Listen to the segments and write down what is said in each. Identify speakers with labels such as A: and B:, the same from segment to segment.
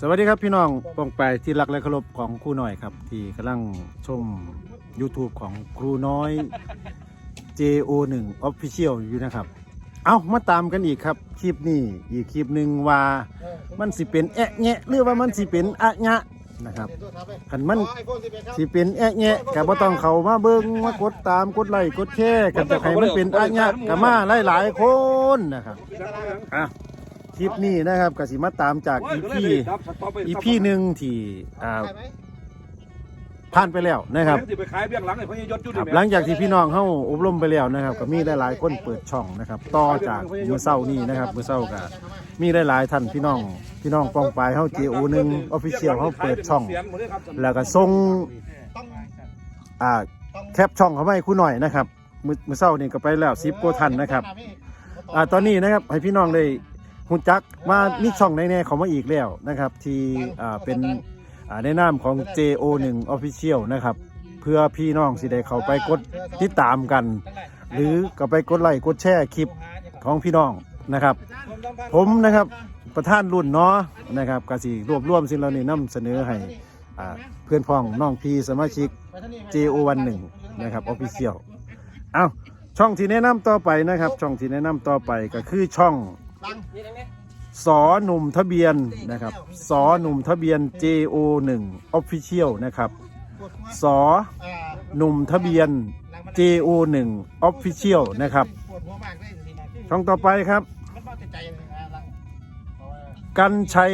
A: สวัสดีครับพี่น้องป้องไปที่รักและเคารพของครูน้อยครับ ที่กำลังชม YouTube ของครูน้อย JO1 Official อยู่นะครับ เอามาตามกันอีกครับ คลิปนี้อีกคลิปหนึ่งว่ามันสิเป็นแอะแงะหรือว่ามันสิเป็นอะญะนะครับคันมันสิเป็นแอะแงะก็บ่ต้องเขามาเบิ่งมากดตามกดไลค์กดแชร์กันจะให้มันเป็นอะญะก็มาหลายๆคนนะครับอะ คลิปนี้นะครับก็สิมาตามจากอีพีอีพีหนึ่งที่อ่าผ่านไปแล้วนะครับ
B: สิไปขายเบี้ยงหลังไอ้พญายศจุด
A: ครับหลังจากที่พี่น้องเข้าอบรมไปแล้วนะครับ ก็มีหลายๆคนเปิดช่องนะครับ ต่อจากมือเศร้านี่นะครับมือเศร้าก็มีหลายๆท่านพี่น้อง พี่น้องปองปลายเข้าเจโอหนึ่งออฟฟิเชียลเขาเปิดช่อง แล้วก็ส่งอ่าแคปช่องเขาไม่คู่หน่อยนะครับมือมือเศร้านี่ก็ไปแล้วซิปโกทันนะครับอ่าตอนนี้นะครับให้พี่น้องได้ หุ่นจักมามีช่องในแน่ๆเขามาอีกแล้วนะครับ ที่อ่าเป็นอ่าในนามของ JO1 Official นะครับ เพื่อพี่น้องสิได้เข้าไปกดติดตามกัน หรือก็ไปกดไลค์กดแชร์คลิปของพี่น้องนะครับ ผมนะครับประธานรุ่นเนาะนะครับกสิรวบรวมสิ่งเหล่านี้นำเสนอให้อ่าเพื่อนพ้องน้องพี่สมาชิก JO11 นะครับออฟฟิเชียลเอาช่องที่แนะนำต่อไปนะครับ ช่องที่แนะนำต่อไปก็คือช่อง สอหนุ่มทะเบียนนะครับสอหนุ่มทะเบียน JO1 Official นะครับสอหนุ่มทะเบียน JO1 Official นะครับช่องต่อไปครับ กันชัย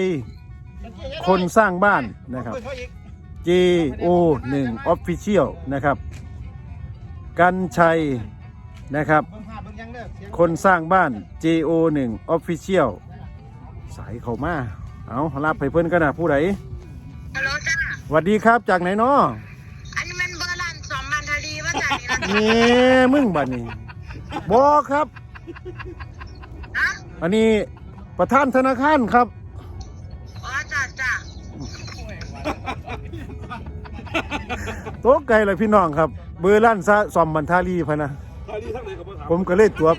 A: คนสร้างบ้านนะครับ JO1 Official นะครับ กันชัยนะครับ คนสร้างบ้าน JO1 Official สายเข้ามา เอารับไปเพื่อนกันนะผู้ใด
C: ฮัลโหลจ้า
A: สวัสดีครับจากไหนเนาะ
C: อันนี้มันเบอร์ลันสองมันทลีว่าจ่ายนี่ละ
A: นี่มึงบัดนี้บอครับ
C: ฮะ
A: อันนี้ประธานธนาคารครับ
C: อ๋อจ้าจ้า
A: โต๊ะไก่เลยพี่น้องครับ เบอร์ลั่นซะซอมบันทารีพะนะ ผมก็เลยตัว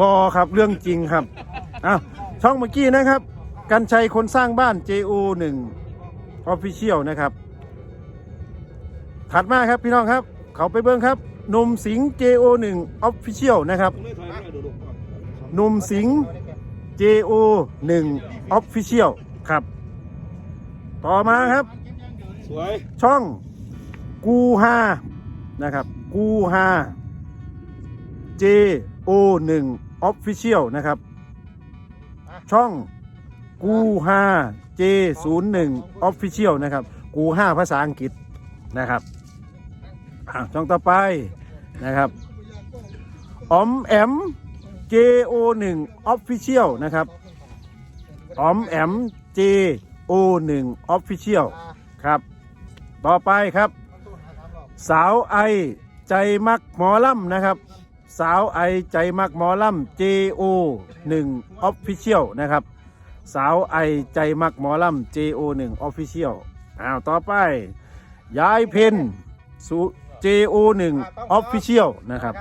A: บอครับเรื่องจริงครับอ้าวช่องเมื่อกี้นะครับ กันชัยคนสร้างบ้าน JO 1 Official นะครับ ถัดมาครับพี่น้องครับ เขาไปเบิ้งครับหนุ่มสิงห์ JO 1 Official นะครับหนุ่มสิงห์ JO 1 Official ครับ ต่อมาครับ
B: สวย
A: ช่องกูฮานะครับ กูฮา JO 1 Official นะครับ ช่องกูฮา J 0 1 Official นะครับ กูห้าภาษาอังกฤษนะครับอะช่องต่อไปนะครับออมแอม JO 1 Official นะครับออมแอม JO 1 Official ครับ ต่อไปครับ สาวไอใจมักหมอลำนะครับ สาวไอใจมักหมอลำ JO 1 Official นะครับ สาวไอใจมักหมอลำ JO 1 Official อ้าวต่อไป ยายเพนสุ JO 1 Official นะครับ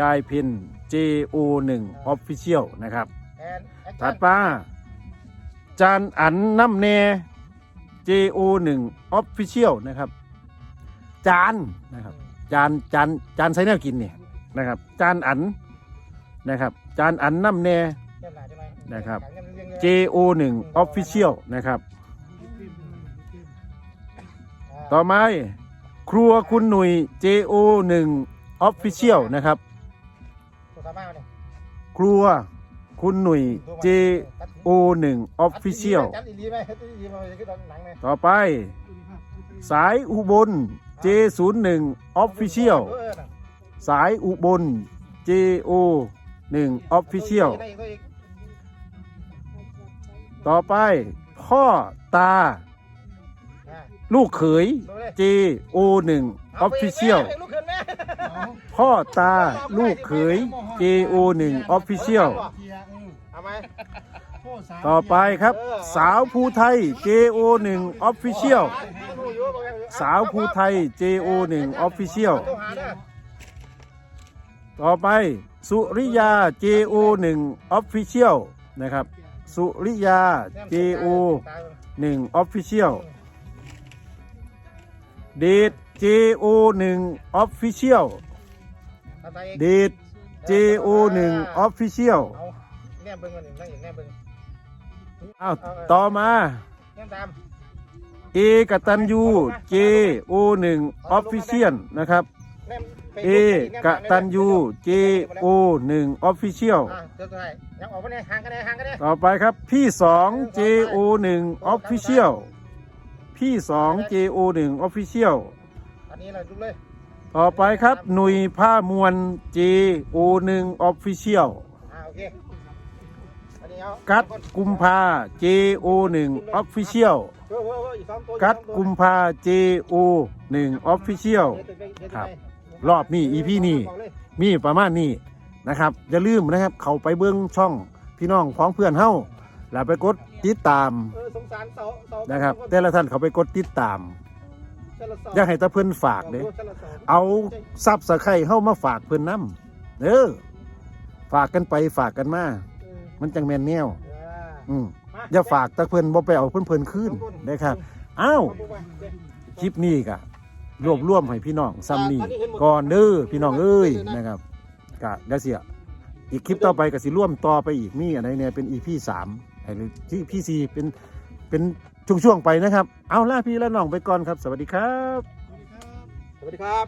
A: ยายเพน JO 1 Official นะครับ ถัดมาจานอันน้ำแน่ JO 1 Official นะครับ จานนะครับ จานจานจานใช้แนวกินเนี่ย นะครับ จานอันนะครับ จานอันน้ำแน่นะครับ JO 1 Official นะครับ ต่อมาครัวคุณหนุ่ย JO 1 Official นะครับ ครัวคุณหนุ่ย JO 1 Official ต่อไป สายอุบล J01 Official สายอุบล JO 1 Official ต่อไปพ่อตา ลูกเขย JO 1 Official พ่อตาลูกเขย JO 1 Official ต่อไปครับ สาวภูไทย JO 1 Official สาวภูไทย JO 1 Official ต่อไปสุริยา JO 1 Official นะครับ สุริยา JO 1 Official เดท JO 1 Official เดท JO 1 Official
D: เอาแนมเบิ้งกันหนึ่งนั่งอีกแนมเบิ้ง
A: อ้าวต่อมา
D: แนมตาม
A: เอกตันยู JO 1 Official นะครับ
D: แนมไป
A: เอกตันยู JO 1 Official
D: อะเดี๋ยวจะให้ยังออกมาเนี่ยห่างกันเนี่ยห่างกันเนี่ย
A: ต่อไปครับพี่2 JO 1 Official พี่2 JO 1 Official
D: อันนี้เราดูเลย
A: ต่อไปครับหนุยผ้ามวล JO 1 Official
D: อ่าโอเคอันนี้เอา
A: กัดกุมภา JO 1 Official
D: เว้ยเว้ยเว้ยอีสองตัว
A: กัด
D: อีสองตัว
A: กุมภา JO 1 Official
D: เดี๋ยวจะไปเดี๋ยวจะไป
A: ค รับรอบนี้ EP นี้
D: บอกเลย
A: มีประมาณนี้นะครับ อย่าลืมนะครับ เข้าไปเบิ้งช่องพี่น้องพ้องเพื่อนเฮ้าแล้วไปกดติดตาม
D: เออสงสารเสาเสา
A: นะครับ แต่ละท่านเขาไปกดติดตาม
D: แต่ละเส
A: อยากให้ตาเพื่อนฝากเด้
D: แต่ละเสา
A: เอาซับสไครเฮ้ามาฝากเพื่อนน้ำเด้อฝากกันไปฝากกันมา
D: เออ
A: มันจังแมนแนว
D: อ่า
A: อืม
D: มา
A: อย่าฝากตาเพื่อนบ่ไปเอาเพื่อนเพื่อนๆขึ้นนะครับ อ้าว
D: เอาดูไปเดี๋ยว
A: คลิปนี้กะ รวบรวมให้พี่น้องซ้ำนี่ก่อนเด้อพี่น้องเอ้ยนะครับกะเดี๋ยวเสียอีกคลิปต่อไปก็สิร่วมต่อไปอีกมีอะไรเนี่ยเป็น EP สามไอ้หรือที่พี่สี่เป็นเป็นช่วงๆไปนะครับ เอาล่าพี่และน้องไปก่อนครับ สวัสดีครับ
D: สวัสดีครับ